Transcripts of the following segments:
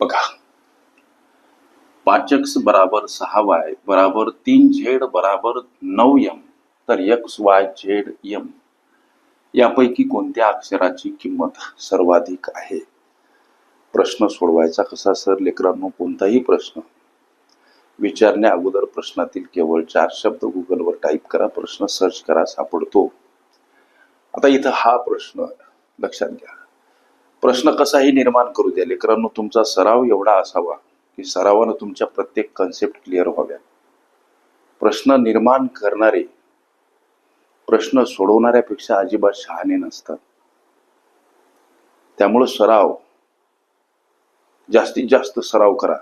बघा. पाच एक्स बराबर सहा वाय बराबर तीन झेड बराबर नऊ एम तर एक्स वाय झेड एम यापैकी कोणत्या अक्षराची किंमत सर्वाधिक आहे? प्रश्न सोडवायचा कसा सर लेकरांनो? कोणताही प्रश्न. विचारण्या अगोदर प्रश्नातील केवळ चार शब्द गुगलवर टाईप करा प्रश्न सर्च करा सापडतो. आता इथं हा प्रश्न लक्षात घ्या. प्रश्न कसाही निर्माण करू द्या. लेकरांनो तुमचा सराव एवढा असावा की सरावानं तुमच्या प्रत्येक कन्सेप्ट क्लिअर व्हाव्या प्रश्न निर्माण करणारे प्रश्न सोडवणाऱ्यापेक्षा अजिबात शहाणे नसतात. त्यामुळं सराव जास्तीत जास्त सराव करा.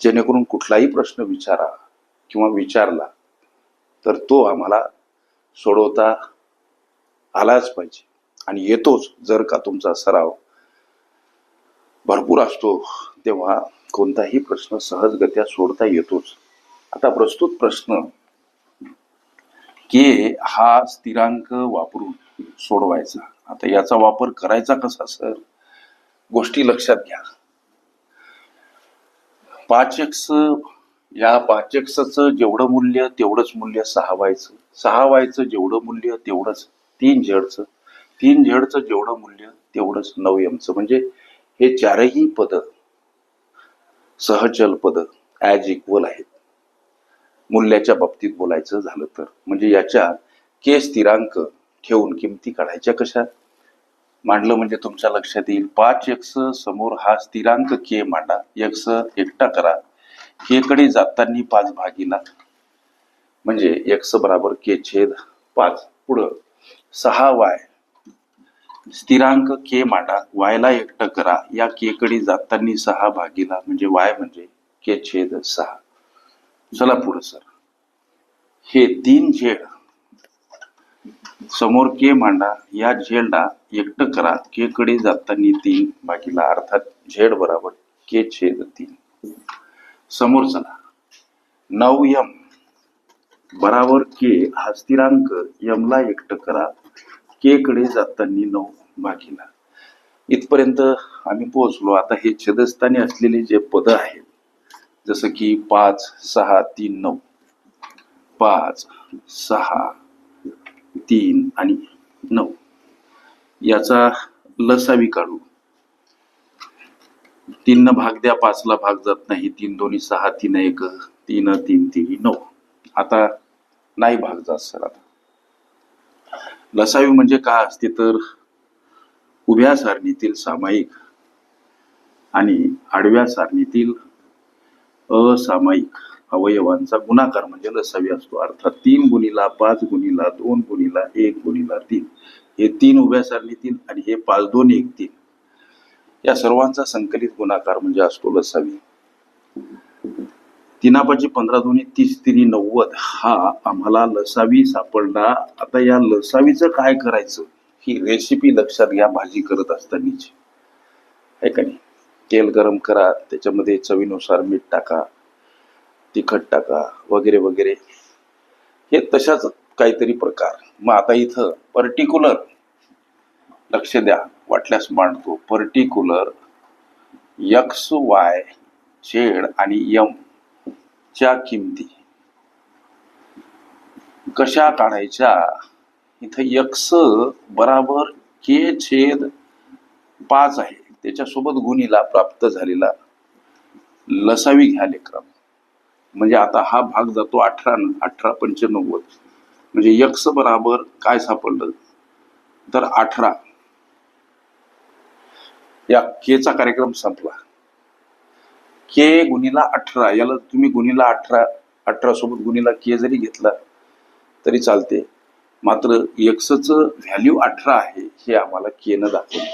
जेणेकरून कुठलाही प्रश्न विचारा किंवा विचारला तर तो आम्हाला सोडवता आलाच पाहिजे. आणि येतोच जर का तुमचा सराव भरपूर असतो तेव्हा कोणताही प्रश्न सहजगत्या सोडता येतोच. आता प्रस्तुत प्रश्न के हा स्थिरांक वापरून सोडवायचा? आता याचा वापर करायचा कसा सर? गोष्टी लक्षात घ्या. पाचक्स या पाचक्सचं जेवढं मूल्य तेवढंच मूल्य सहा व्हायचं सहा व्हायचं जेवढं मूल्य तेवढंच. तीन झेडचं. तीन झेडचं जेवढं मूल्य तेवढंच नऊ एमचं म्हणजे हे चारही पद सहचल पद ॲज इक्वल आहेत. मूल्याच्या बाबतीत बोलायचं झालं तर. म्हणजे याच्या के स्थिरांक ठेवून किमती काढायच्या कशा? मांडलं म्हणजे तुमच्या लक्षात येईल. पाच एक्स समोर हा स्थिरांक के मांडा. एक्स एकटा करा. के कडे जाताना पाच भागीला. म्हणजे एक्स बराबर के छेद पाच. पुढं सहा वाय स्थिरांक के मांडा वायला एकटं करा या के कडे जाताना सहा भागीला म्हणजे वाय म्हणजे के छेद सहा. चला पुढे सर. हे तीन झेड समोर के मांडा या झेडला एकटं करा के कडे जाताना तीन भागीला अर्थात झेड बराबर के छेद तीन. समोर चला. नऊ यम बराबर के हा स्थिरांक यमला एकटं करा केकडे जातानी नऊ भागीला. इथपर्यंत आम्ही पोहोचलो. आता हे छेदस्थानी असलेले जे पद आहेत जसं की पाच सहा तीन नऊ. पाच सहा तीन आणि नऊ. याचा लसावी काढू. तीन भाग द्या पाचला भाग जात नाही. तीन दोन्ही सहा तीन एक तीन तीन तीन नऊ. आता नाही भाग जात सर आता. लसावी म्हणजे काय असते तर उभ्या सारणीतील सामायिक आणि आडव्या सारणीतील असामायिक अवयवांचा गुणाकार म्हणजे लसावी असतो. अर्थात तीन गुणीला पाच गुणीला दोन गुणीला एक गुणीला तीन. हे तीन उभ्या सारणीतील आणि हे पाच दोन एक तीन. या सर्वांचा संकलित गुणाकार म्हणजे असतो लसावी तिनापाची पंधरा दोन्ही तीस तिरी नव्वद हा आम्हाला लसावी सापडला. आता या लसावीचं काय करायचं ही रेसिपी लक्षात घ्या भाजी करत असतानाची. आहे का नाही? तेल गरम करा त्याच्यामध्ये चवीनुसार मीठ टाका तिखट टाका वगैरे वगैरे. हे तशाच काहीतरी प्रकार. मग आता इथं पर्टिक्युलर लक्ष द्या वाटल्यास मांडतो. पर्टिक्युलर यक्स वाय झेड आणि यम च्या किमती? कशा काढायच्या? इथं यक्स बराबर के छेद पाच आहे. त्याच्यासोबत गुणीला प्राप्त झालेला लसावी घ्या लेक्रम म्हणजे आता हा भाग जातो अठरा अठरा पंच्याण्णवद म्हणजे यक्स बराबर काय सापडलं? तर अठरा. या केचा कार्यक्रम संपला. के गुणीला अठरा याला तुम्ही गुणीला अठरा अठरा सोबत गुणीला के जरी घेतला तरी चालते. मात्र एक्सच व्हॅल्यू अठरा आहे हे आम्हाला के न दाखवलं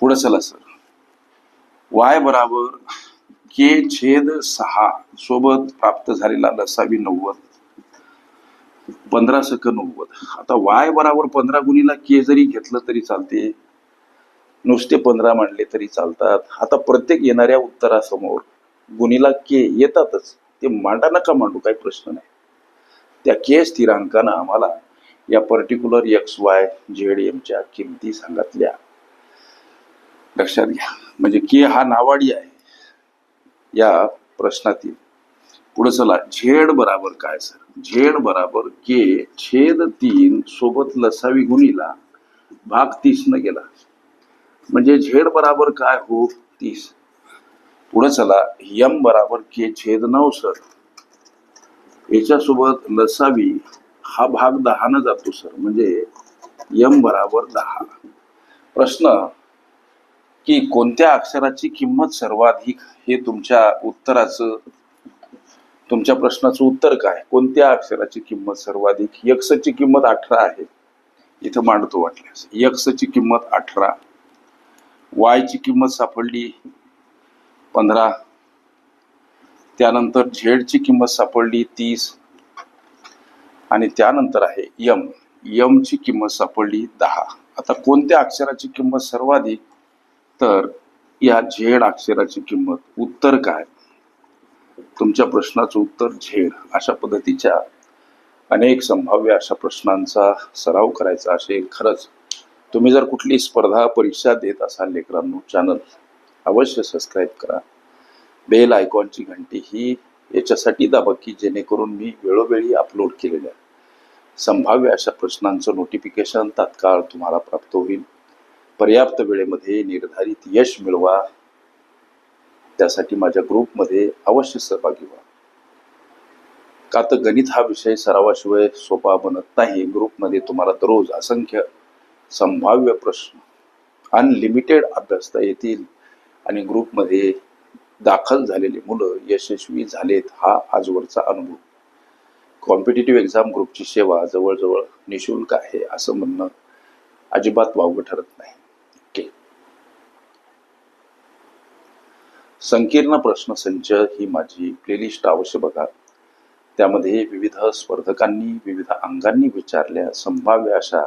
पुढे चला सर वाय बराबर के छेद सहा सोबत प्राप्त झालेला लसावी नव्वद. पंधरा सक नव्वद. आता वाय बराबर पंधरा गुणीला के जरी घेतलं तरी चालते. नुसते पंधरा मांडले तरी चालतात. आता प्रत्येक येणाऱ्या उत्तरासमोर गुणीला के येतातच. ते मांडा नका मांडू काही प्रश्न नाही. त्या के स्थिरांकानं आम्हाला या पर्टिक्युलर एक्स वाय झेड एमच्या किमती सांगितल्या. लक्षात घ्या. म्हणजे के हा नावाडी आहे. या प्रश्नातील पुढे चला. झेड बराबर काय सर? झेड बराबर के छेद तीन सोबत लसावी गुणीला भाग तीस न गेला. म्हणजे झेड बराबर काय हो? तीस. पुढे चला यम बराबर के छेद नऊ सर याच्यासोबत लसावी हा भाग दहानं जातो सर. म्हणजे यम बराबर दहा. प्रश्न की कोणत्या अक्षराची किंमत सर्वाधिक हे तुमच्या उत्तराचं तुमच्या प्रश्नाचं उत्तर काय? कोणत्या अक्षराची किंमत सर्वाधिक यक्सची किंमत अठरा आहे. इथं मांडतो वाटल्यास. यक्सची किंमत अठरा. वायची किंमत सापडली पंधरा. त्यानंतर झेडची किंमत सापडली तीस. आणि त्यानंतर आहे यम. यमची किंमत सापडली दहा. आता कोणत्या अक्षराची किंमत सर्वाधिक? तर या झेड अक्षराची किंमत उत्तर काय? तुमच्या प्रश्नाचं उत्तर झेड. अशा पद्धतीच्या अनेक संभाव्य अशा प्रश्नांचा सराव करायचा असेल खरंच. तुम्ही जर कुठली स्पर्धा परीक्षा देत असाल लेकरांनो चॅनल अवश्य सबस्क्राईब करा. बेल आयकॉनची घंटी ही याच्यासाठी दाबा की जेणेकरून मी वेळोवेळी अपलोड केलेल्या संभाव्य अशा प्रश्नांचं नोटिफिकेशन तात्काळ तुम्हाला प्राप्त होईल. पर्याप्त वेळेमध्ये निर्धारित यश मिळवा. त्यासाठी माझ्या ग्रुपमध्ये अवश्य सहभागी व्हा. का तर गणित हा विषय सरावाशिवाय सोपा बनत नाही. ग्रुपमध्ये तुम्हाला दररोज असंख्य संभाव्य प्रश्न. अनलिमिटेड अभ्यासता येतील आणि ग्रुपमध्ये दाखल झालेली मुलं यशस्वी झालेत हा आजवरचा अनुभव. कॉम्पिटेटिव्ह एक्झाम ग्रुपची सेवा जवळजवळ निशुल्क आहे असं म्हणणं अजिबात वावगं ठरत नाही. ओके संकीर्ण प्रश्न संच ही माझी प्लेलिस्ट अवश्य बघा. त्यामध्ये विविध स्पर्धकांनी विविध अंगांनी विचारल्या संभाव्य अशा